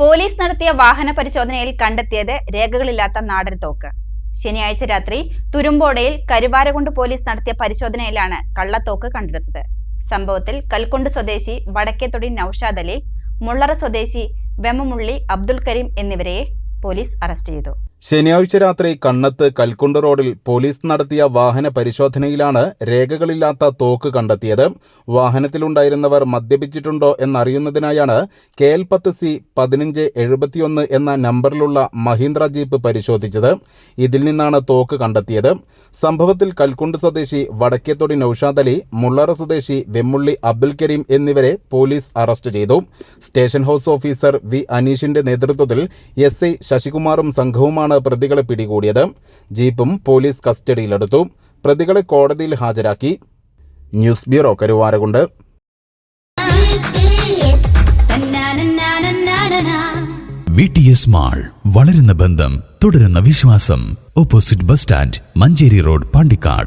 Police നടത്തിയ വാഹന പരിശോധനയിൽ കണ്ടെത്തിയത് രേഖകളില്ലാത്ത നാടൻ തോക്ക്. ശനിയാഴ്ച രാത്രി തുരുമ്പോടയിൽ കരുവാരകുണ്ട് പോലീസ് നടത്തിയ പരിശോധനയിലാണ് കള്ളത്തോക്ക് കണ്ടെടുത്തത്. സംഭവത്തിൽ കൽക്കുണ്ട് സ്വദേശി വടക്കേത്തൊടി നൌഷാദ് അലി മുള്ളറ സ്വദേശി വെമമുള്ളി അബ്ദുൽ കരീം എന്നിവരെ പോലീസ് അറസ്റ്റ് ചെയ്തു. ശനിയാഴ്ച രാത്രി കണ്ണത്ത് കൽക്കുണ്ട് റോഡിൽ പോലീസ് നടത്തിയ വാഹന പരിശോധനയിലാണ് രേഖകളില്ലാത്ത തോക്ക് കണ്ടെത്തിയത്. വാഹനത്തിലുണ്ടായിരുന്നവർ മദ്യപിച്ചിട്ടുണ്ടോ എന്നറിയുന്നതിനായാണ് കെ എൽ പത്ത് സി പതിനഞ്ച് എഴുപത്തിയൊന്ന് എന്ന നമ്പറിലുള്ള മഹീന്ദ്ര ജീപ്പ് പരിശോധിച്ചത്. ഇതിൽ നിന്നാണ് തോക്ക് കണ്ടെത്തിയത്. സംഭവത്തിൽ കൽക്കുണ്ട് സ്വദേശി വടക്കേത്തൊടി നൌഷാദ് അലി മുള്ളറ സ്വദേശി വെമ്മുള്ളി അബ്ദുൽ കരീം എന്നിവരെ പോലീസ് അറസ്റ്റ് ചെയ്തു. സ്റ്റേഷൻ ഹൌസ് ഓഫീസർ വി അനീഷിന്റെ നേതൃത്വത്തിൽ എസ് ഐ ശശികുമാറും സംഘവുമാണ് പ്രതികളെ പിടികൂടിയത്. ജീപ്പും പോലീസ് കസ്റ്റഡിയിലെടുത്തു. പ്രതികളെ കോടതിയിൽ ഹാജരാക്കി. News bureau Karuvarakundu. V T S mall വളരുന്ന ബന്ധം തുടരുന്ന വിശ്വാസം. Opposite bus stand Manjeri road Pandikkad.